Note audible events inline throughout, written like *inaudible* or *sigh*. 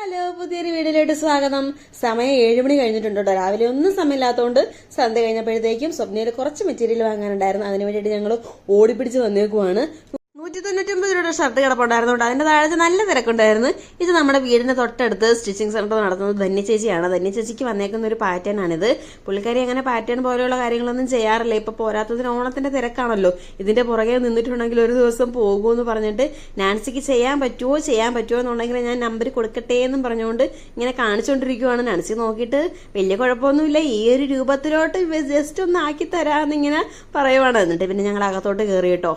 Hello പുതിയൊരു വീഡിയോയിലോട്ട് സ്വാഗതം. സമയം ഏഴ് മണി കഴിഞ്ഞിട്ടുണ്ടോ രാവിലെ ഒന്നും സമയമില്ലാത്തതുകൊണ്ട് സന്ധ്യ കഴിഞ്ഞപ്പോഴത്തേക്കും സ്വപ്നയിൽ കുറച്ച് മെറ്റീരിയൽ വാങ്ങാനുണ്ടായിരുന്നു. അതിന് വേണ്ടിയിട്ട് ഞങ്ങൾ ഓടിപ്പിടിച്ച് വന്നേക്കുവാണ്. നൂറ്റി തൊണ്ണൂറ്റൊമ്പത് രൂപയുടെ ഷർട്ട് കിടപ്പുണ്ടായിരുന്നുണ്ട് അതിന്റെ താഴത്തെ നല്ല തിരക്കുണ്ടായിരുന്നു. ഇത് നമ്മുടെ വീടിന്റെ തൊട്ടടുത്ത് സ്റ്റിച്ചിങ് സെന്റർ നടത്തുന്നത് ധന്യ ചേച്ചിയാണ്. ധന്യ ചേച്ചിക്ക് വന്നേക്കുന്ന ഒരു പാറ്റേൺ ആണിത്. പുള്ളിക്കാരി അങ്ങനെ പാറ്റേൺ പോലെയുള്ള കാര്യങ്ങളൊന്നും ചെയ്യാറില്ല. ഇപ്പൊ പോരാത്തതിന് ഓണത്തിന്റെ തിരക്കാണല്ലോ. ഇതിന്റെ പുറകെ നിന്നിട്ടുണ്ടെങ്കിൽ ഒരു ദിവസം പോകുമെന്ന് പറഞ്ഞിട്ട് നാൻസിക്ക് ചെയ്യാൻ പറ്റുമോ ചെയ്യാൻ പറ്റുമോ എന്നുണ്ടെങ്കിൽ ഞാൻ നമ്പർ കൊടുക്കട്ടെ എന്നും പറഞ്ഞുകൊണ്ട് ഇങ്ങനെ കാണിച്ചുകൊണ്ടിരിക്കുവാണ് നാൻസി. നോക്കിയിട്ട് വലിയ കുഴപ്പമൊന്നുമില്ല. ഈ ഒരു രൂപത്തിലോട്ട് ജസ്റ്റ് ഒന്ന് ആക്കി തരാമെന്നിങ്ങനെ പറയുവാണ്. എന്നിട്ട് പിന്നെ ഞങ്ങൾ അകത്തോട്ട് കയറി കേട്ടോ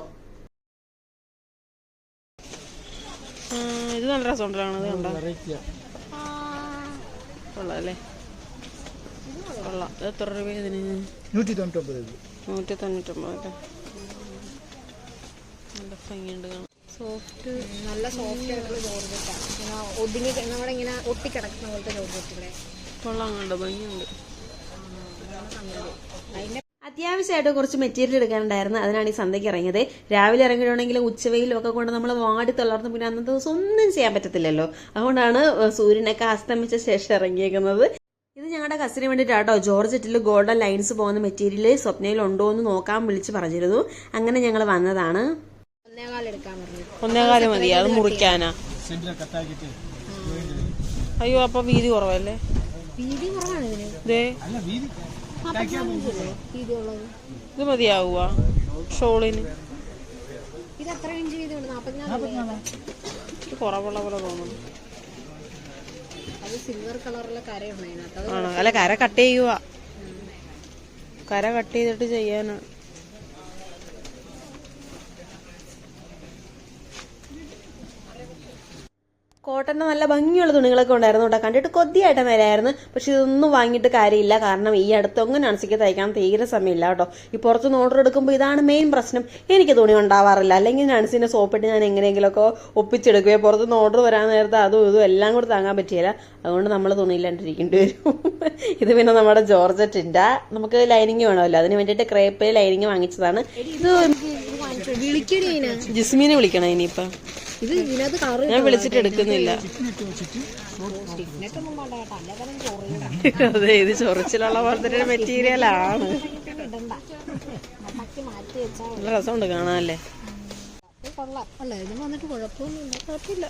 ഇത് നല്ല രസമുണ്ടല്ലോ ഇത് കണ്ടോ. കൊള്ളാം അല്ലേ കൊള്ളാം. ഇത് എത്ര രൂപ ഇതിന്? നൂറ്റി തൊണ്ണൂറ്റൊമ്പത് രൂപ. നൂറ്റി തൊണ്ണൂറ്റൊമ്പത് നല്ല ഭംഗിയുണ്ട് സോഫ്റ്റ്. നല്ല സോഫ്റ്റ് ആയിട്ടുള്ള ജോർജറ്റാണ് ഇങ്ങനെ ഒതുങ്ങി നമ്മുടെ ഇങ്ങനെ ഒട്ടിക്കിടക്കുന്ന പോലത്തെ ജോർജറ്റില്ലേ കൊള്ളാം കണ്ടോ ഭംഗിയുണ്ട്. അതിന്റെ അത്യാവശ്യമായിട്ട് കുറച്ച് മെറ്റീരിയൽ എടുക്കാനുണ്ടായിരുന്നു. അതിനാണ് ഈ സന്ധ്യയ്ക്ക് ഇറങ്ങിയത്. രാവിലെ ഇറങ്ങിയിട്ടുണ്ടെങ്കിലും ഉച്ചവെയിലും ഒക്കെ കൊണ്ട് നമ്മൾ വാടി തളർന്നു പിന്നെ അന്നത്തെ ദിവസം ഒന്നും ചെയ്യാൻ പറ്റത്തില്ലല്ലോ. അതുകൊണ്ടാണ് സൂര്യനൊക്കെ അസ്തമിച്ച ശേഷം ഇറങ്ങിയേക്കുന്നത്. ഇത് ഞങ്ങളുടെ കസിന് വേണ്ടിയിട്ടാട്ടോ. ജോർജറ്റിൽ ഗോൾഡൻ ലൈൻസ് പോകുന്ന മെറ്റീരിയൽ സ്വപ്നയിൽ ഉണ്ടോ എന്ന് നോക്കാൻ വിളിച്ച് പറഞ്ഞിരുന്നു. അങ്ങനെ ഞങ്ങൾ വന്നതാണ്. ഒന്നേകാൽ എടുക്കാൻ പറഞ്ഞു. ഒന്നേകാലം മതി. അത് മുറിക്കാനാ. അയ്യോ അപ്പൊ വീതി കുറവല്ലേ? വീതി കുറവാണ് ഇതിന്. ഇത് മതിയാവുക ഷോളിന്. ഇത് എത്ര ഇഞ്ച് വീതി ഉണ്ട് നാൽപ്പത്തിനാല് കുറവുള്ള പോലെ തോന്നുന്നു അല്ല കര കട്ട് ചെയ്യുക കര കട്ട് ചെയ്തിട്ട് ചെയ്യാനാ. കോട്ടന്റെ നല്ല ഭംഗിയുള്ള തുണികളൊക്കെ ഉണ്ടായിരുന്നു കേട്ടോ. കണ്ടിട്ട് കൊതിയായിട്ട് വിലയായിരുന്നു പക്ഷെ ഇതൊന്നും വാങ്ങിയിട്ട് കാര്യമില്ല. കാരണം ഈ അടുത്ത് അടുത്തൊന്നും നൻസിക്ക് തയ്ക്കാൻ തീരെ സമയമില്ല കേട്ടോ. ഈ പുറത്തുനിന്ന് ഓർഡർ എടുക്കുമ്പോൾ ഇതാണ് മെയിൻ പ്രശ്നം. എനിക്ക് തുണി ഉണ്ടാവാറില്ല. അല്ലെങ്കിൽ നൻസിന്റെ സോപ്പിട്ട് ഞാൻ എങ്ങനെയെങ്കിലുമൊക്കെ ഒപ്പിച്ചെടുക്കുകയോ പുറത്തുനിന്ന് ഓർഡർ വരാൻ നേരത്തെ അതും ഇതും എല്ലാം കൂടി താങ്ങാൻ പറ്റിയില്ല. അതുകൊണ്ട് നമ്മൾ തുണിയില്ലാണ്ടിരിക്കേണ്ടി വരും. ഇത് പിന്നെ നമ്മുടെ ജോർജറ്റിന്റെ നമുക്ക് ലൈനിങ് വേണമല്ലോ. അതിന് വേണ്ടിയിട്ട് ക്രേപ്പ് ലൈനിങ് വാങ്ങിച്ചതാണ്. ഇത് ജിസ്മിനെ വിളിക്കണം ഇനിയിപ്പം. ഇത് ഇതിനകത്ത് കറി ഞാൻ വിളിച്ചിട്ട് എടുക്കുന്നില്ല. അതെ ഇത് ചൊറിച്ചിലുള്ള പോലത്തെ ഒരു മെറ്റീരിയൽ ആണ്. ഇടണ്ട നമ്മക്ക് മാറ്റി വെച്ചാൽ നല്ല രസമുണ്ട് കാണാനല്ലേ? കൊള്ളാം അല്ല ഇതിന് വന്നിട്ട് കുഴപ്പമൊന്നുമില്ല. കുഴപ്പമില്ല.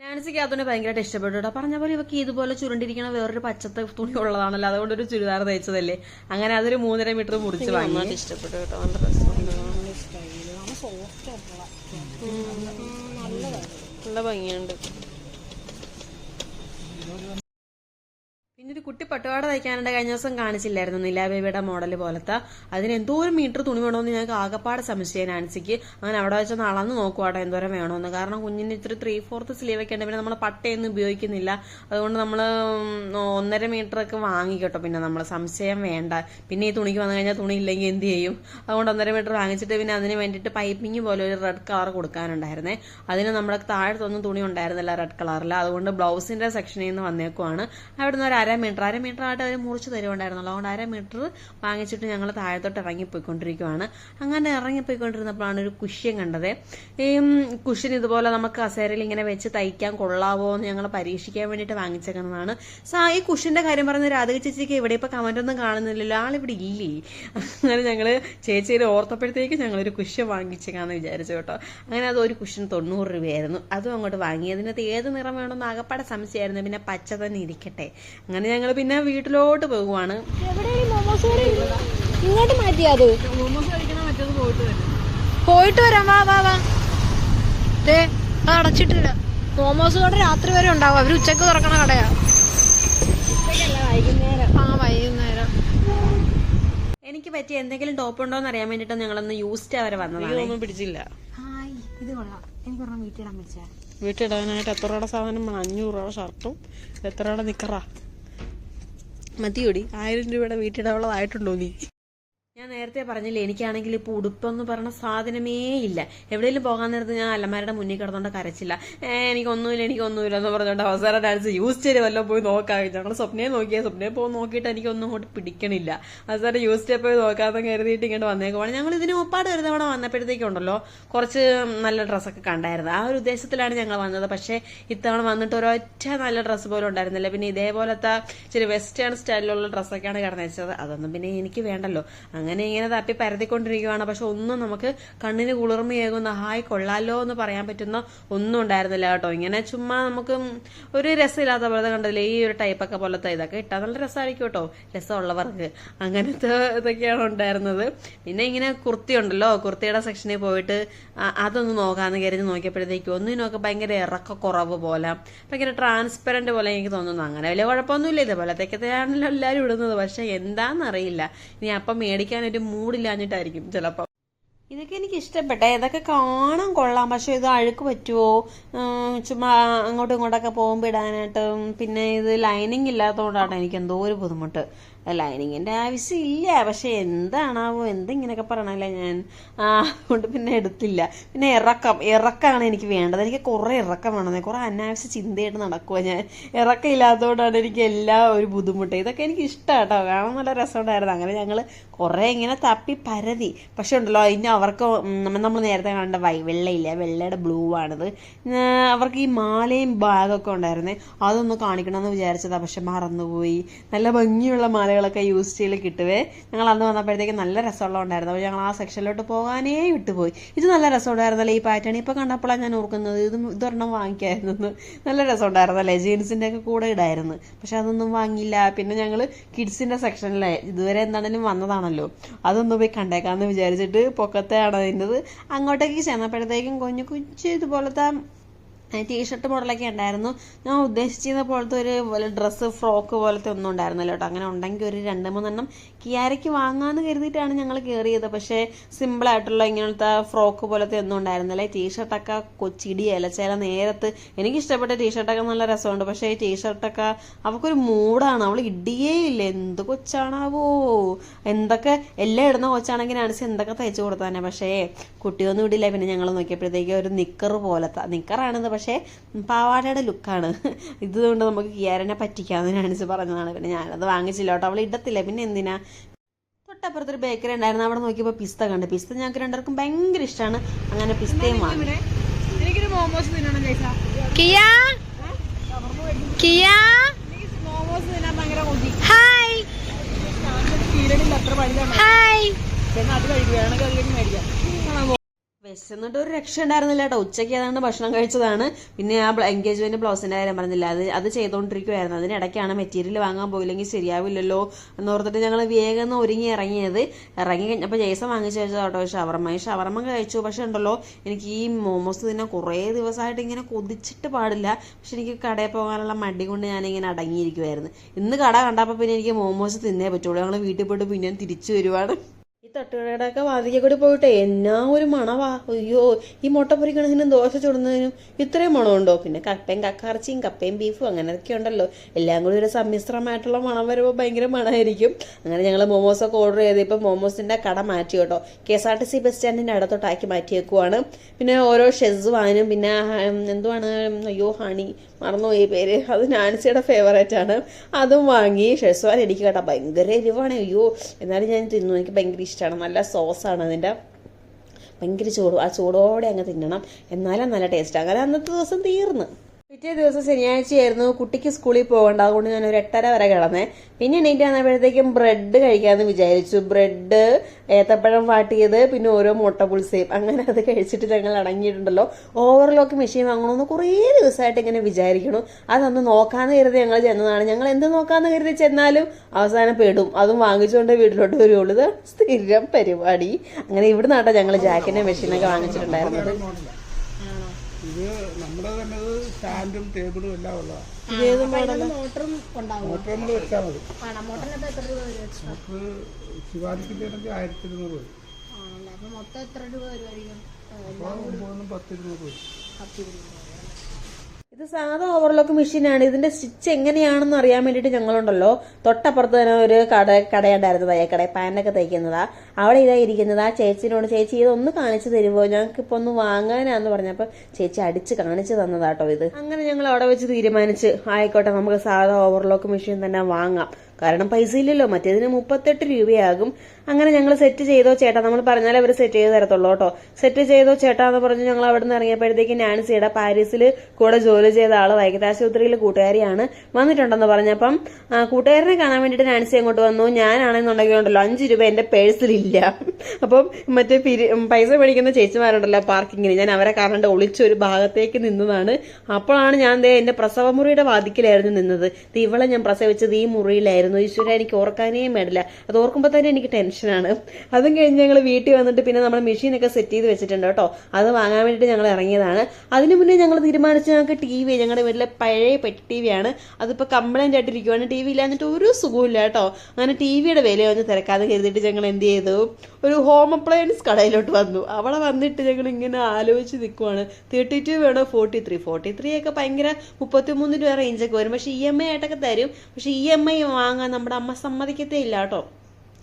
നാൻസിക്ക് അതിനെ ഭയങ്കരമായിട്ട് ഇഷ്ടപ്പെട്ടു കേട്ടോ. പറഞ്ഞ പോലെ ഇവക്ക് ഇതുപോലെ ചുരുണ്ടിരിക്കണ വേറൊരു പച്ചത്തെ തുണി ഉള്ളതാണല്ലോ. അതുകൊണ്ട് ഒരു ചുരിദാർ തയ്ച്ചതല്ലേ. അങ്ങനെ അതൊരു മൂന്നര മീറ്റർ മുറിച്ച് വാങ്ങി. ഇഷ്ടപ്പെട്ടു കേട്ടോ. നല്ല നല്ല ഭംഗിയുണ്ട്. പിന്നെ കുട്ടി പട്ടുപാട തയ്ക്കാനുണ്ട് കഴിഞ്ഞ ദിവസം കാണിച്ചില്ലായിരുന്നു നിലാബേബിയുടെ മോഡൽ പോലത്തെ. അതിന് എന്തോരം മീറ്റർ തുണി വേണമെന്ന് ഞങ്ങൾക്ക് ആകപ്പാട് സംശയം നാൻസിക്ക്. അങ്ങനെ അവിടെ വെച്ചൊന്ന് അളന്ന് നോക്കുവാട്ടോ എന്തോരം വേണമെന്ന് കാരണം കുഞ്ഞിന് ഇത്ര ത്രീ ഫോർത്ത് സ്ലീവ് ഒക്കെ ഉണ്ട്. പിന്നെ നമ്മൾ പട്ടയൊന്നും ഉപയോഗിക്കുന്നില്ല. അതുകൊണ്ട് നമ്മൾ ഒന്നര മീറ്റർ ഒക്കെ വാങ്ങിക്കട്ടോ. പിന്നെ നമ്മൾ സംശയം വേണ്ട. പിന്നെ ഈ തുണിക്ക് വന്നു കഴിഞ്ഞാൽ തുണി ഇല്ലെങ്കിൽ എന്ത് ചെയ്യും? അതുകൊണ്ട് ഒന്നര മീറ്റർ വാങ്ങിച്ചിട്ട് പിന്നെ അതിന് വേണ്ടിയിട്ട് പൈപ്പിംഗ് പോലെ ഒരു റെഡ് കളർ കൊടുക്കാനുണ്ടായിരുന്നേ. അതിന് നമ്മുടെ താഴത്തൊന്നും തുണി ഉണ്ടായിരുന്നില്ല റെഡ് കളറിൽ അതുകൊണ്ട് ബ്ലൗസിന്റെ സെക്ഷനിൽ നിന്ന് വന്നേക്കുവാണ്. അവിടുന്ന് ഒരു അര മീറ്റർ അര മീറ്റർ ആയിട്ട് അവർ മുറിച്ച് തരുമുണ്ടായിരുന്നല്ലോ അതുകൊണ്ട് അര മീറ്റർ വാങ്ങിച്ചിട്ട് ഞങ്ങൾ താഴത്തോട്ട് ഇറങ്ങിപ്പോയിക്കൊണ്ടിരിക്കുവാണ്. അങ്ങനെ ഇറങ്ങിപ്പോയിക്കൊണ്ടിരുന്നപ്പോഴാണ് ഒരു കുഷ്യൻ കണ്ടത്. ഈ കുഷ്യൻ ഇതുപോലെ നമുക്ക് കസേരയിൽ ഇങ്ങനെ വെച്ച് തയ്ക്കാൻ കൊള്ളാവോ എന്ന് ഞങ്ങൾ പരീക്ഷിക്കാൻ വേണ്ടിയിട്ട് വാങ്ങിച്ചേക്കുന്നതാണ്. സാ ഈ കുഷ്യന്റെ കാര്യം പറഞ്ഞ രാധിക ചേച്ചിക്ക് ഇവിടെ ഇപ്പൊ കമന്റ് ഒന്നും കാണുന്നില്ലല്ലോ. ആളിവിടെ ഇല്ലേ? അങ്ങനെ ഞങ്ങൾ ചേച്ചിയിൽ ഓർത്തപ്പോഴത്തേക്ക് ഞങ്ങളൊരു കുഷ്യൻ വാങ്ങിച്ചേക്കാന്ന് വിചാരിച്ചു കേട്ടോ. അങ്ങനെ അത് ഒരു കുഷ്യൻ തൊണ്ണൂറ് രൂപയായിരുന്നു. അതും അങ്ങോട്ട് വാങ്ങി അതിനകത്ത് ഏത് നിറം വേണമെന്ന് ആകപ്പാടെ സംശയമായിരുന്നു. പിന്നെ പച്ച തന്നെ ഇരിക്കട്ടെ. അങ്ങനെ ഞങ്ങൾ പിന്നെ വീട്ടിലോട്ട് പോകുവാണ്. ഇങ്ങോട്ട് മാറ്റിയത് പോയിട്ട് വരാം. വാ വാ വാ. ദേ അടച്ചിട്ടില്ല മോമോസ് കട രാത്രി വരെ ഉണ്ടാവും. അവർ ഉച്ചയ്ക്ക് തുറക്കണ കടയാ. ആ വൈകുന്നേരം. എനിക്ക് പറ്റിയ എന്തെങ്കിലും ടോപ്പ് ഉണ്ടോ എന്ന് അറിയാൻ വേണ്ടിട്ട് ഞങ്ങളൊന്ന് യൂസ്ഡ് വന്നത് വന്നതാണ്. ഒന്നും പിടിച്ചില്ല. ഇത് കൊള്ളാം. എനിക്ക് എത്ര രൂപയുടെ സാധനം? വേണം അഞ്ഞൂറ് രൂപ ഷർട്ടും. എത്ര രൂപയുടെ നിക്കറാ? മതിയോടി? ആയിരം രൂപയുടെ വീട്ടിടാനുള്ളതായിട്ടുണ്ടോ നീ? നേരത്തെ പറഞ്ഞില്ലേ എനിക്കാണെങ്കിൽ ഇപ്പോൾ ഉടുപ്പെന്ന് പറഞ്ഞ സാധനമേ ഇല്ല. എവിടെയെങ്കിലും പോകാൻ നേരത്ത് ഞാൻ അല്ലമാരുടെ മുന്നിൽ കിടന്നുകൊണ്ട് കരച്ചില്ല. എനിക്കൊന്നുമില്ല എനിക്കൊന്നുമില്ല എന്ന് പറഞ്ഞുകൊണ്ട് അവസാനം ഡാൻസ് യൂസ് ചെയ്ത് വല്ലതും പോയി നോക്കാം. ഞങ്ങൾ സ്വപ്നയെ നോക്കിയാൽ സ്വപ്നയെ പോയി നോക്കിയിട്ട് എനിക്കൊന്നും അങ്ങോട്ട് പിടിക്കണില്ല. അവസാനം യൂസ് ചെയ്ത് പോയി നോക്കാമെന്ന് കരുതിയിട്ട് ഇങ്ങോട്ട് വന്നേക്കുവാണ്. ഞങ്ങൾ ഇതിന് ഒപ്പാട് ഒരു തവണ വന്നപ്പോഴത്തേക്കുണ്ടല്ലോ കുറച്ച് നല്ല ഡ്രസ്സൊക്കെ കണ്ടായിരുന്നു. ആ ഒരു ഉദ്ദേശത്തിലാണ് ഞങ്ങൾ വന്നത്. പക്ഷേ ഇത്തവണ വന്നിട്ട് ഒരൊറ്റ നല്ല ഡ്രസ്സ് പോലും ഉണ്ടായിരുന്നില്ല. പിന്നെ ഇതേപോലത്തെ ചെറിയ വെസ്റ്റേൺ സ്റ്റൈലിലുള്ള ഡ്രസ്സൊക്കെയാണ് കിടന്നു വെച്ചത്. അതൊന്നും പിന്നെ എനിക്ക് വേണ്ടല്ലോ. അങ്ങനെ ഇങ്ങനെ തപ്പി പരതിക്കൊണ്ടിരിക്കുകയാണ് പക്ഷെ ഒന്നും നമുക്ക് കണ്ണിന് കുളിർമയേകുന്ന ഹായ് കൊള്ളാലോ എന്ന് പറയാൻ പറ്റുന്ന ഒന്നും ഉണ്ടായിരുന്നില്ല കേട്ടോ. ഇങ്ങനെ ചുമ്മാ നമുക്ക് ഒരു രസമില്ലാത്ത പോലത്തെ കണ്ടില്ലേ ഈ ഒരു ടൈപ്പൊക്കെ പോലത്തെ ഇതൊക്കെ ഇട്ടാൽ നല്ല രസമായിരിക്കും കേട്ടോ. രസമുള്ളവർക്ക് അങ്ങനത്തെ ഇതൊക്കെയാണ് ഉണ്ടായിരുന്നത്. പിന്നെ ഇങ്ങനെ കുർത്തി ഉണ്ടല്ലോ കുർത്തിയുടെ സെക്ഷനിൽ പോയിട്ട് അതൊന്ന് നോക്കാന്ന് കരുതി നോക്കിയപ്പോഴത്തേക്കും ഒന്നിനൊക്കെ ഭയങ്കര ഇറക്ക കുറവ് പോലെ ഭയങ്കര ട്രാൻസ്പെറന്റ് പോലെ എനിക്ക് തോന്നുന്നു. അങ്ങനെ വലിയ കുഴപ്പമൊന്നുമില്ല. ഇതുപോലത്തേക്കത്തെയാണല്ലോ എല്ലാവരും ഇടുന്നത്. പക്ഷെ എന്താണെന്നറിയില്ല ഇനി അപ്പം മേടിക്കാൻ ഒരു മൂടില്ലാഞ്ഞിട്ടായിരിക്കും ചിലപ്പോൾ ഇതൊക്കെ എനിക്ക് ഇഷ്ടപ്പെട്ടെ ഇതൊക്കെ കാണാൻ കൊള്ളാം. പക്ഷെ ഇത് അഴുക്ക് പറ്റുമോ ചുമ്മാ അങ്ങോട്ടും ഇങ്ങോട്ടൊക്കെ പോകുമ്പോൾ ഇടാനായിട്ട്. പിന്നെ ഇത് ലൈനിങ് ഇല്ലാത്തതുകൊണ്ടാണ് എനിക്ക് എന്തോ ഒരു ബുദ്ധിമുട്ട്. ലൈനിങ്ങിന്റെ ആവശ്യമില്ല. പക്ഷെ എന്താണാവോ? എന്തിങ്ങനെയൊക്കെ പറയണല്ലേ ഞാൻ? ആ അതുകൊണ്ട് പിന്നെ എടുത്തില്ല. പിന്നെ ഇറക്കം. ഇറക്കമാണ് എനിക്ക് വേണ്ടത്. എനിക്ക് കുറേ ഇറക്കം വേണമെന്നേ. കുറേ അനാവശ്യ ചിന്തയായിട്ട് നടക്കുക ഞാൻ. ഇറക്കം ഇല്ലാത്തതുകൊണ്ടാണ് എനിക്ക് എല്ലാ ഒരു ബുദ്ധിമുട്ട്. ഇതൊക്കെ എനിക്ക് ഇഷ്ടമാണ് കേട്ടോ കാണാൻ നല്ല രസമുണ്ടായിരുന്നു. അങ്ങനെ ഞങ്ങൾ കുറേ ഇങ്ങനെ തപ്പി പരതി. പക്ഷെ ഉണ്ടല്ലോ ഇനി അവർക്ക് നമ്മൾ നേരത്തെ കണ്ട വൈ വെള്ളയില്ല? വെള്ളയുടെ ബ്ലൂ ആണിത് അവർക്ക് ഈ മാലയും ബാഗൊക്കെ ഉണ്ടായിരുന്നേ. അതൊന്ന് കാണിക്കണമെന്ന് വിചാരിച്ചതാണ് പക്ഷെ മറന്നുപോയി. നല്ല ഭംഗിയുള്ള മാലകളൊക്കെ യൂസ് ചെയ്ത് കിട്ടുവേ. ഞങ്ങൾ അന്ന് വന്നപ്പോഴത്തേക്ക് നല്ല രസമുള്ള ഉണ്ടായിരുന്നു. അപ്പോൾ ഞങ്ങൾ ആ സെക്ഷനിലോട്ട് പോകാനേ വിട്ടുപോയി. ഇത് നല്ല രസമുണ്ടായിരുന്നല്ലേ ഈ പാറ്റേൺ ഇപ്പോൾ കണ്ടപ്പോഴാണ് ഞാൻ ഓർക്കുന്നത് ഇത് ഇതൊരെണ്ണം വാങ്ങിക്കായിരുന്നു നല്ല രസമുണ്ടായിരുന്നല്ലേ? ജീൻസിന്റെ ഒക്കെ കൂടെ ഇടായിരുന്നു. പക്ഷെ അതൊന്നും വാങ്ങിയില്ല. പിന്നെ ഞങ്ങൾ കിഡ്സിന്റെ സെക്ഷനിലെ ഇതുവരെ എന്താണെങ്കിലും വന്നതാണല്ലോ. അതൊന്നും പോയി കണ്ടേക്കാമെന്ന് വിചാരിച്ചിട്ട് പൊക്കത്തെയാണ് അതിന്റെത് അങ്ങോട്ടേക്ക് ചെന്നപ്പോഴത്തേക്കും കുഞ്ഞു കുഞ്ഞു ഇതുപോലത്തെ ടീഷർട്ട് മോഡലൊക്കെ ഉണ്ടായിരുന്നു. ഞാൻ ഉദ്ദേശിച്ചിരുന്ന പോലത്തെ ഒരു ഡ്രസ്സ് ഫ്രോക്ക് പോലത്തെ ഒന്നും ഉണ്ടായിരുന്നില്ല കേട്ടോ. അങ്ങനെ ഉണ്ടെങ്കിൽ ഒരു രണ്ട് മൂന്നെണ്ണം കിയാരയ്ക്ക് വാങ്ങാമെന്ന് കരുതിയിട്ടാണ് ഞങ്ങൾ കയറിയത് പക്ഷേ സിമ്പിളായിട്ടുള്ള ഇങ്ങനത്തെ ഫ്രോക്ക് പോലത്തെ ഒന്നും ഉണ്ടായിരുന്നില്ല. ടീഷർട്ടൊക്കെ കൊച്ചിടിയല്ല ചില നേരത്ത് എനിക്കിഷ്ടപ്പെട്ട ടീഷർട്ടൊക്കെ നല്ല രസമുണ്ട്. പക്ഷേ ഈ ടീഷർട്ടൊക്കെ അവൾക്കൊരു മൂടാണ്. അവൾ ഇടിയേ ഇല്ല. എന്ത് കൊച്ചാണാവോ? എന്തൊക്കെ എല്ലാം ഇടുന്ന കൊച്ചാണെങ്കിൽ അനുസരിച്ച് എന്തൊക്കെ തയ്ച്ചു കൊടുത്താനെ പക്ഷേ കുട്ടിയൊന്നും ഇടില്ല. പിന്നെ ഞങ്ങൾ നോക്കിയപ്പോഴത്തേക്ക് ഒരു നിക്കർ പോലത്തെ നിക്കറാണിത്. പക്ഷേ പാവാടയുടെ ലുക്കാണ്. ഇതുകൊണ്ട് നമുക്ക് കിയാരനെ പറ്റിക്കാമെന്ന് അനുസരിച്ച് പറഞ്ഞതാണ്. പിന്നെ ഞാനത് വാങ്ങിച്ചില്ല കേട്ടോ. അവൾ ഇടത്തില്ല. പിന്നെ എന്തിനാ? തൊട്ടപ്പുറത്തൊരു ബേക്കറി ഉണ്ടായിരുന്നു. അവിടെ നോക്കിയപ്പോൾ പിസ്ത കണ്ട്. പിസ്ത ഞങ്ങൾക്ക് രണ്ടുപേർക്കും ഭയങ്കര ഇഷ്ടമാണ് അങ്ങനെ പിസ്തയും വാങ്ങി. എനിക്കൊരു മോമോസ് തിന്നണം കിയ? കിയ? മോമോസ് തിന്നാൻ ഭയങ്കര ഹായ്. ഹായ്. അത് കഴിക്കും. വേണമെങ്കിൽ അതിലേക്ക് മേടിക്കാം. വിശന്നിട്ട് ഒരു രക്ഷ ഉണ്ടായിരുന്നില്ല കേട്ടോ. ഉച്ചയ്ക്ക് ഏതാണ്ട് ഭക്ഷണം കഴിച്ചതാണ്. പിന്നെ ആ എൻഗേജ്മെന്റ് ബ്ലൗസിന്റെ കാര്യം പറഞ്ഞില്ല അത് അത് ചെയ്തുകൊണ്ടിരിക്കുവായിരുന്നു അതിനിടയ്ക്കാണ് മെറ്റീരിയൽ വാങ്ങാൻ പോയില്ലെങ്കിൽ ശരിയാവില്ലല്ലോ എന്ന് ഓർത്തിട്ട് ഞങ്ങൾ വേഗം ഒരുങ്ങി ഇറങ്ങിയത്. ഇറങ്ങി കഴിഞ്ഞപ്പോൾ ജേസൺ വാങ്ങിച്ചു വെച്ചത് കേട്ടോ ഷവർമ്മ ഷവർമ്മ കഴിച്ചു. പക്ഷെ ഉണ്ടല്ലോ എനിക്ക് ഈ മോമോസ് തന്നെ കുറേ ദിവസമായിട്ട് ഇങ്ങനെ കൊതിച്ചിട്ട് പാടില്ല. പക്ഷെ എനിക്ക് കടയിൽ പോകാനുള്ള മടി കൊണ്ട് ഞാനിങ്ങനെ അടങ്ങിയിരിക്കുമായിരുന്നു ഇന്ന് കട കണ്ടപ്പോൾ പിന്നെ എനിക്ക് മോമോസ് തിന്നേ പറ്റുള്ളൂ. ഞങ്ങൾ വീട്ടിൽ പോയിട്ട് പിന്നെ തിരിച്ചു വരുവാണ്. ഈ തട്ടുകടയുടെയൊക്കെ വാതിക്കെ കൂടി പോയിട്ട് എന്നാ ഒരു മണവാ. അയ്യോ ഈ മുട്ട പൊരിക്കണതിനും ദോശ ചുടുന്നതിനും ഇത്രയും മണമുണ്ടോ? പിന്നെ കപ്പയും കക്കാർച്ചിയും കപ്പയും ബീഫും അങ്ങനെയൊക്കെ ഉണ്ടല്ലോ. എല്ലാം കൂടി ഒരു സമ്മിശ്രമായിട്ടുള്ള മണം വരുമ്പോൾ ഭയങ്കര മണമായിരിക്കും. അങ്ങനെ ഞങ്ങൾ മോമോസൊക്കെ ഓർഡർ ചെയ്ത് ഇപ്പം മോമോസിന്റെ കട മാറ്റി കേട്ടോ. K S R T C bus സ്റ്റാൻഡിന്റെ അടുത്തോട്ടാക്കി മാറ്റിയേക്കുവാണ്. പിന്നെ ഓരോ ഷെസ് വാനും പിന്നെ എന്തുവാണ് അയ്യോ ഹണി. മറന്നുപോയി പേര്. അത് നാൻസിയുടെ ഫേവറേറ്റ് ആണ്. അതും വാങ്ങി. ഷെസ്വാൻ എനിക്ക് കേട്ടോ ഭയങ്കര എരിവാണ്. അയ്യോ എന്നാലും ഞാൻ തിന്നു. എനിക്ക് ഭയങ്കര ഇഷ്ടമാണ് നല്ല സോസാണ് അതിന്റെ ഭയങ്കര ചൂട്. ആ ചൂടോടെ അങ്ങ് തിന്നണം. എന്നാലും നല്ല ടേസ്റ്റ് അങ്ങനെ അന്നത്തെ ദിവസം തീർന്നു. പിറ്റേ ദിവസം ശനിയാഴ്ചയായിരുന്നു കുട്ടിക്ക് സ്കൂളിൽ പോകേണ്ട. അതുകൊണ്ട് ഞാൻ ഒരു എട്ടര വരെ കിടന്നേ. പിന്നെ എണീറ്റ് വന്നപ്പോഴത്തേക്കും ബ്രെഡ് കഴിക്കാമെന്ന് വിചാരിച്ചു. ബ്രെഡ് ഏത്തപ്പഴം വാട്ടിയത് പിന്നെ ഓരോ മുട്ട പുൽസയും അങ്ങനെ അത് കഴിച്ചിട്ട് ഞങ്ങൾ അടങ്ങിയിട്ടുണ്ടല്ലോ. ഓവർലോക്ക് മെഷീൻ വാങ്ങണമെന്ന് കുറേ ദിവസമായിട്ട് ഇങ്ങനെ വിചാരിക്കണം അതൊന്ന് നോക്കാമെന്ന് കരുതി ഞങ്ങൾ ചെന്നതാണ്. ഞങ്ങൾ എന്ത് നോക്കാന്ന് കരുതി ചെന്നാലും അവസാനം പെടും. അതും വാങ്ങിച്ചുകൊണ്ട് വീട്ടിലോട്ട് വരുള്ളൂ ഇത് സ്ഥിരം പരിപാടി. അങ്ങനെ ഇവിടെ നാട്ടെ ഞങ്ങൾ ജാക്കിന്റെ മെഷീനൊക്കെ വാങ്ങിച്ചിട്ടുണ്ടായിരുന്നത്. ഇത് നമ്മുടെ തന്നെ സ്റ്റാൻഡും ടേബിളും എല്ലാം ഉള്ളതാണ് മോട്ടറും മോട്ടർ നമ്മൾ വെച്ചാൽ മതി. മോട്ടർ ശിവാലിക്കിന്റെ ആണെങ്കിൽ ആയിരത്തി ഇരുന്നൂറ് വരും. ആണല്ലേ? അപ്പൊ മൊത്തം എത്ര രൂപ വരുമായിരിക്കും അപ്പോൾ ഒമ്പതൊന്നും പത്ത് ഇരുന്നൂറ് വരും. പത്ത് രൂപ ഇത് സാധാ ഓവർലോക്ക് മെഷീനാണ് ഇതിന്റെ സ്റ്റിച്ച് എങ്ങനെയാണെന്ന് അറിയാൻ വേണ്ടിയിട്ട് ഞങ്ങളുണ്ടല്ലോ. തൊട്ടപ്പുറത്ത് തന്നെ ഒരു കട കടയുണ്ടായിരുന്നു. തയ്യക്കട പാനൊക്കെ തയ്ക്കുന്നതാ. അവിടെ ഇതാ ഇരിക്കുന്നത്. ആ ചേച്ചിനോട് ചേച്ചി ഇതൊന്ന് കാണിച്ചു തരുമോ ഞങ്ങൾക്ക് ഇപ്പൊ ഒന്ന് വാങ്ങാനാന്ന് പറഞ്ഞപ്പോൾ ചേച്ചി അടിച്ച് കാണിച്ചു തന്നതാട്ടോ ഇത്. അങ്ങനെ ഞങ്ങൾ അവിടെ വെച്ച് തീരുമാനിച്ച് ആയിക്കോട്ടെ നമുക്ക് സാധാ ഓവർലോക്ക് മെഷീൻ തന്നെ വാങ്ങാം. കാരണം പൈസ ഇല്ലല്ലോ മറ്റേതിന് മുപ്പത്തെട്ട് രൂപയാകും. അങ്ങനെ ഞങ്ങൾ സെറ്റ് ചെയ്തോ ചേട്ടാ നമ്മൾ പറഞ്ഞാലേ അവർ സെറ്റ് ചെയ്ത് തരത്തുള്ളൂ കേട്ടോ. സെറ്റ് ചെയ്തോ ചേട്ടാ എന്ന് പറഞ്ഞ് ഞങ്ങൾ അവിടെ നിന്ന് ഇറങ്ങിയപ്പോഴത്തേക്ക് നാൻസിയുടെ പാരീസിൽ കൂടെ ജോലി ചെയ്ത ആൾ വൈകിട്ടാശുപത്രിയിൽ കൂട്ടുകാരിയാണ് വന്നിട്ടുണ്ടെന്ന് പറഞ്ഞപ്പം കൂട്ടുകാരനെ കാണാൻ വേണ്ടിട്ട് നാൻസി അങ്ങോട്ട് വന്നു. ഞാനാണെന്നുണ്ടെങ്കിൽ ഉണ്ടല്ലോ അഞ്ച് രൂപ എന്റെ പേഴ്സിലില്ല അപ്പം മറ്റേ പിരി- പൈസ മേടിക്കുന്ന ചേച്ചിമാരുണ്ടല്ലോ പാർക്കിങ്ങിന്. ഞാൻ അവരെ കാണാണ്ട് ഒളിച്ചൊരു ഭാഗത്തേക്ക് നിന്നതാണ്. അപ്പോഴാണ് ഞാൻ ദേ എന്റെ പ്രസവമുറിയുടെ വാതിക്കലായിരുന്നു നിന്നത്. ഇവളെ ഞാൻ പ്രസവിച്ചത് ഈ മുറിയിലായിരുന്നു. ഈശ്വര എനിക്ക് ഓർക്കാനേ മേടില്ല. അത് ഓർക്കുമ്പോൾ തന്നെ എനിക്ക് ടെൻഷനാണ് അതും കഴിഞ്ഞ് ഞങ്ങൾ വീട്ടിൽ വന്നിട്ട് പിന്നെ നമ്മൾ മെഷീനൊക്കെ സെറ്റ് ചെയ്ത് വെച്ചിട്ടുണ്ട് കേട്ടോ. അത് വാങ്ങാൻ വേണ്ടിയിട്ട് ഞങ്ങൾ ഇറങ്ങിയതാണ്. അതിന് മുന്നേ ഞങ്ങൾ തീരുമാനിച്ചു ഞങ്ങൾക്ക് ടി വി ഞങ്ങളുടെ വീട്ടിലെ പഴയ പെട്ടി ടി വിയാണ് അതിപ്പോൾ കംപ്ലൈന്റ് ആയിട്ടിരിക്കുവാണ് ടി വി ഇല്ലാഞ്ഞിട്ട് ഒരു സുഖമില്ല കേട്ടോ. അങ്ങനെ ടി വിയുടെ വില ഒന്ന് തിരക്കാതെ കരുതിയിട്ട് ഞങ്ങൾ എന്ത് ചെയ്തു? ഒരു ഹോം അപ്ലയൻസ് കടയിലോട്ട് വന്നു. അവിടെ വന്നിട്ട് ഞങ്ങൾ ഇങ്ങനെ ആലോചിച്ച് നിൽക്കുവാണ് തേർട്ടി ടു വേണോ ഫോർട്ടി ത്രീ ഫോർട്ടി ത്രീ ഒക്കെ ഭയങ്കര മുപ്പത്തി മൂന്ന് രൂപ റേഞ്ചൊക്കെ വരും. പക്ഷേ ഇ എം ഐ ആയിട്ടൊക്കെ തരും. പക്ഷേ ഇ എം ഐ വാങ്ങാൻ നമ്മുടെ അമ്മ സമ്മതിക്കത്തേ ഇല്ല കേട്ടോ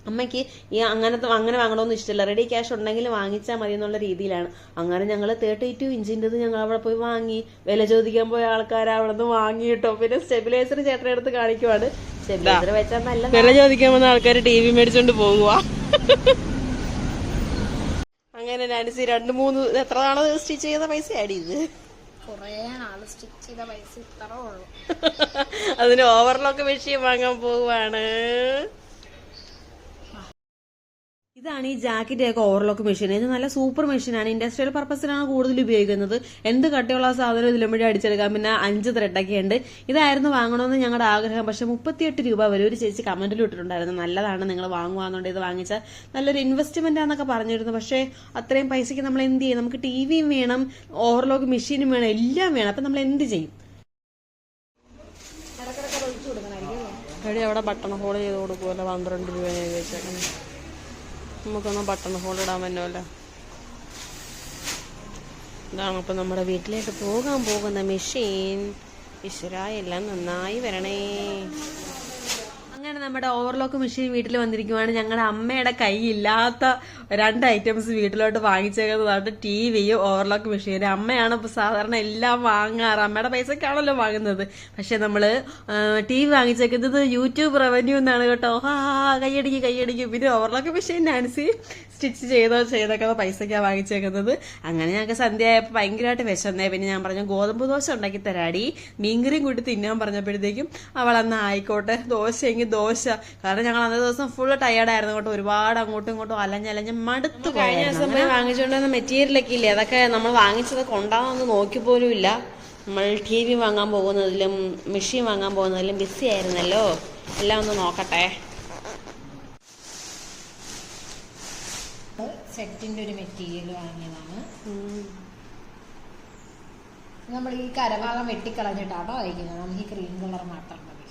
അമ്മയ്ക്ക് ഈ അങ്ങനത്തെ അങ്ങനെ വാങ്ങണമെന്ന് ഇഷ്ടമില്ല റെഡി ക്യാഷ് ഉണ്ടെങ്കിൽ വാങ്ങിച്ചാൽ മതി എന്നുള്ള രീതിയിലാണ്. അങ്ങനെ ഞങ്ങൾ തേർട്ടി ടു ഇഞ്ചിന്റെത് ഞങ്ങൾ അവിടെ പോയി വാങ്ങി. വില ചോദിക്കാൻ പോയ ആൾക്കാർ അവിടെ നിന്ന് വാങ്ങിയിട്ടോ. പിന്നെ സ്റ്റെബിലൈസർ ചേട്ടനെ എടുത്ത് കാണിക്കുവാണ്. സ്റ്റെബിലൈസർ വെച്ചാൽ നല്ല വില ചോദിക്കാൻ വന്ന ആൾക്കാർ ടി വി മേടിച്ചോണ്ട് പോകുക *laughs* അങ്ങനെ നാനിസി രണ്ട് മൂന്ന് എത്ര നാളെ സ്റ്റിച്ച് ചെയ്ത പൈസ ആഡ് ചെയ്ത് *laughs* അതിന് ഓവർലോക്ക് മെഷീൻ വാങ്ങാൻ പോവാണ്. ഇതാണ് ഈ ജാക്കറ്റ് ഒക്കെ ഓവർലോക്ക് മെഷീൻ ഇത് നല്ല സൂപ്പർ മെഷീനാണ് ഇൻഡസ്ട്രിയൽ പർപ്പസിനാണ് കൂടുതൽ ഉപയോഗിക്കുന്നത്. എന്ത് കട്ടിയുള്ള സാധനം ഇതിലും വഴി അടിച്ചെടുക്കാം. പിന്നെ അഞ്ച് ത്രെഡൊക്കെ ഉണ്ട്. ഇതായിരുന്നു വാങ്ങണമെന്ന് ഞങ്ങളുടെ ആഗ്രഹം. പക്ഷെ മുപ്പത്തിയെട്ട് രൂപ വരെ ഒരു ചേച്ചി കമന്റിൽ ഇട്ടിട്ടുണ്ടായിരുന്നു. നല്ലതാണ് നിങ്ങൾ വാങ്ങുവാന്നുണ്ട്. ഇത് വാങ്ങിച്ചാൽ നല്ലൊരു ഇൻവെസ്റ്റ്മെന്റ് ആണെന്നൊക്കെ പറഞ്ഞിരുന്നു. പക്ഷേ അത്രയും പൈസയ്ക്ക് നമ്മൾ എന്ത് ചെയ്യും? നമുക്ക് ടി വിയും വേണം ഓവർലോക്ക് മെഷീനും വേണം എല്ലാം വേണം. അപ്പം നമ്മൾ എന്ത് ചെയ്യും? അവിടെ ബട്ടൺ ഹോൾ ചെയ്ത് കൊടുക്കുമല്ലോ പന്ത്രണ്ട് രൂപ ഞാൻ ചോദിച്ചേക്കുന്നത് നമുക്കൊന്ന് ബട്ടൺ ഹോൾ ഇടാൻ പറ്റുമല്ലോ. ഇതാണ് അപ്പം നമ്മുടെ വീട്ടിലേക്ക് പോകാൻ പോകുന്ന മെഷീൻ ഈശ്വര എല്ലാം നന്നായി വരണേ. അങ്ങനെ നമ്മുടെ ഓവർലോക്ക് മെഷീൻ വീട്ടിൽ വന്നിരിക്കുവാണ്. ഞങ്ങളുടെ അമ്മയുടെ കൈയില്ലാത്ത രണ്ട് ഐറ്റംസ് വീട്ടിലോട്ട് വാങ്ങിച്ചേക്കുന്നതാണ് ടി വിയും ഓവർലോക്ക് മെഷീനും അമ്മയാണ് ഇപ്പോൾ സാധാരണ എല്ലാം വാങ്ങാറ്. അമ്മയുടെ പൈസക്കാണല്ലോ വാങ്ങുന്നത്. പക്ഷെ നമ്മൾ ടി വി വാങ്ങിച്ചേക്കുന്നത് യൂട്യൂബ് റവന്യൂ എന്നാണ് കേട്ടോ. ആ കൈയടിക്കും കൈയടിക്കും. പിന്നെ ഓവർലോക്ക് മെഷീൻ നാൻസി സ്റ്റിച്ച് ചെയ്തോ ചെയ്തൊക്കെ പൈസക്കാണ് വാങ്ങിച്ചേക്കുന്നത്. അങ്ങനെ ഞങ്ങൾക്ക് സന്ധ്യ സന്ധ്യയായപ്പോൾ ഭയങ്കരമായിട്ട് വിശന്നേ. പിന്നെ ഞാൻ പറഞ്ഞു ഗോതമ്പ് ദോശ ഉണ്ടാക്കി തരാടി. മീൻകറിയും കൂട്ടി തിന്നാൻ പറഞ്ഞപ്പോഴത്തേക്കും അവൾ അന്ന് ആയിക്കോട്ടെ ദോശയെങ്കിൽ ദോശ. കാരണം ഞങ്ങൾ അന്നേ ദിവസം ഫുൾ ടയേർഡായിരുന്നു കേട്ടോ. ഒരുപാട് അങ്ങോട്ടും ഇങ്ങോട്ടും അലഞ്ഞലഞ്ഞ് മടുത്തു കഴിഞ്ഞ ദിവസം പോയി വാങ്ങിച്ചുകൊണ്ടിരുന്ന മെറ്റീരിയലൊക്കെ ഇല്ലേ? അതൊക്കെ നമ്മൾ വാങ്ങിച്ചത് കൊണ്ടാണെന്ന് നോക്കി പോലും ഇല്ല. നമ്മൾ ടി വി വാങ്ങാൻ പോകുന്നതിലും മെഷീൻ വാങ്ങാൻ പോകുന്നതിലും ബിസി ആയിരുന്നല്ലോ. എല്ലാം ഒന്ന് നോക്കട്ടെ. സെറ്റിന്റെ ഒരു മെറ്റീരിയൽ വാങ്ങിയതാണ്. നമ്മൾ ഈ കരഭാഗം വെട്ടിക്കളഞ്ഞിട്ടാട്ടോ വായിക്കുന്നത് നമുക്ക് ഈ ക്രീം കളർ മാത്രം മതി.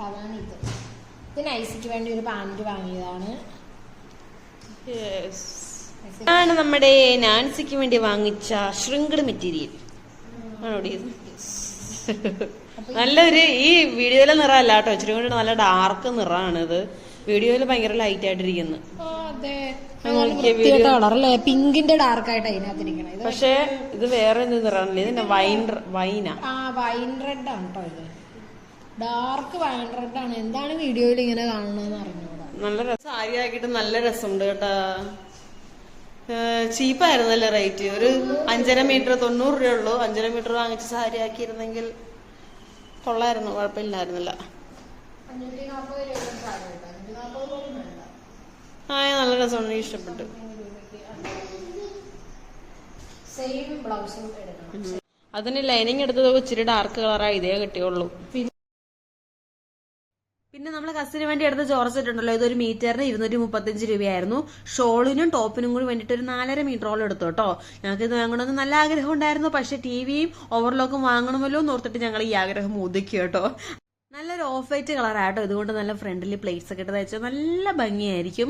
അതാണ് ഇത്. ഇത് നൈസിക്ക് വേണ്ടി ഒരു പാന്റ് വാങ്ങിയതാണ്. ആണ് നമ്മുടെ നാൻസിക്ക് വേണ്ടി വാങ്ങിച്ച ശൃംഖല മെറ്റീരിയൽ. *laughs* നല്ലൊരു ഈ വീഡിയോയിലെ നിറമല്ല കേട്ടോ. ഇച്ചിരി കൂടി നല്ല ഡാർക്ക് നിറമാണ് ഇത് വീഡിയോയിൽ ഭയങ്കര ലൈറ്റ് ആയിട്ടിരിക്കുന്നു. അല്ലേ പിങ്കിന്റെ ഡാർക്ക് ആയിട്ട് അതിനകത്തിരിക്കണം ഇത് പക്ഷേ ഇത് വേറെ എന്ത് നിറാണല്ലേ ഇതിന്റെ വൈൻ വൈനാ ആ. വൈൻ റെഡ് ആണ് കേട്ടോ ഇത്. ഡാർക്ക് വൈൻ റെഡ് ആണ്. എന്താണ് വീഡിയോയിൽ ഇങ്ങനെ കാണണെന്ന് അറിഞ്ഞൂടാ. നല്ല രസം സാരി ആക്കിയിട്ട് നല്ല രസമുണ്ട് കേട്ടാ. ചീപ്പായിരുന്നല്ലേ റേറ്റ് ഒരു അഞ്ചര മീറ്റർ തൊണ്ണൂറ് രൂപ ഉള്ളൂ. അഞ്ചര മീറ്റർ വാങ്ങിച്ച് സാരി ആക്കിയിരുന്നെങ്കിൽ കൊള്ളായിരുന്നു. കുഴപ്പമില്ലായിരുന്നില്ല അഞ്ഞൂറ്റി നാൽപ്പത് രൂപ സാരി കേട്ടോ അഞ്ഞൂറ്റി നാൽപ്പത് പോലും വേണ്ട ആ നല്ല രസമാണ്. ഇഷ്ടപ്പെട്ടു. അതിന് ലൈനിങ് എടുത്തത് ഇച്ചിരി ഡാർക്ക് കളറാ ഇതേ കിട്ടിയുള്ളൂ. പിന്നെ നമ്മൾ കസിന് വേണ്ടി എടുത്ത ഉണ്ടല്ലോ ഇതൊരു മീറ്ററിന് ഇരുന്നൂറ്റി മുപ്പത്തഞ്ച് രൂപയായിരുന്നു. ഷോളിനും ടോപ്പിനും കൂടി വേണ്ടിയിട്ട് ഒരു നാലര മീറ്ററോളം എടുത്തു കേട്ടോ. ഞങ്ങൾക്ക് ഇത് വാങ്ങണമെന്ന് നല്ല ആഗ്രഹം ഉണ്ടായിരുന്നു. പക്ഷെ ടി വിയും ഓവർലോക്കും വാങ്ങണമല്ലോ എന്ന് ഓർത്തിട്ട് ഞങ്ങൾ ഈ ആഗ്രഹം ഒതുക്കി കേട്ടോ. നല്ലൊരു ഓഫ് വൈറ്റ് കളറാട്ടോ ഇതുകൊണ്ട് നല്ല ഫ്രണ്ടിൽ പ്ലേറ്റ്സ് ഒക്കെ ഇട്ട് തയ്ച്ചാൽ നല്ല ഭംഗിയായിരിക്കും.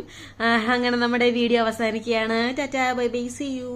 അങ്ങനെ നമ്മുടെ വീഡിയോ അവസാനിക്കുകയാണ്. Tata bye bye. See you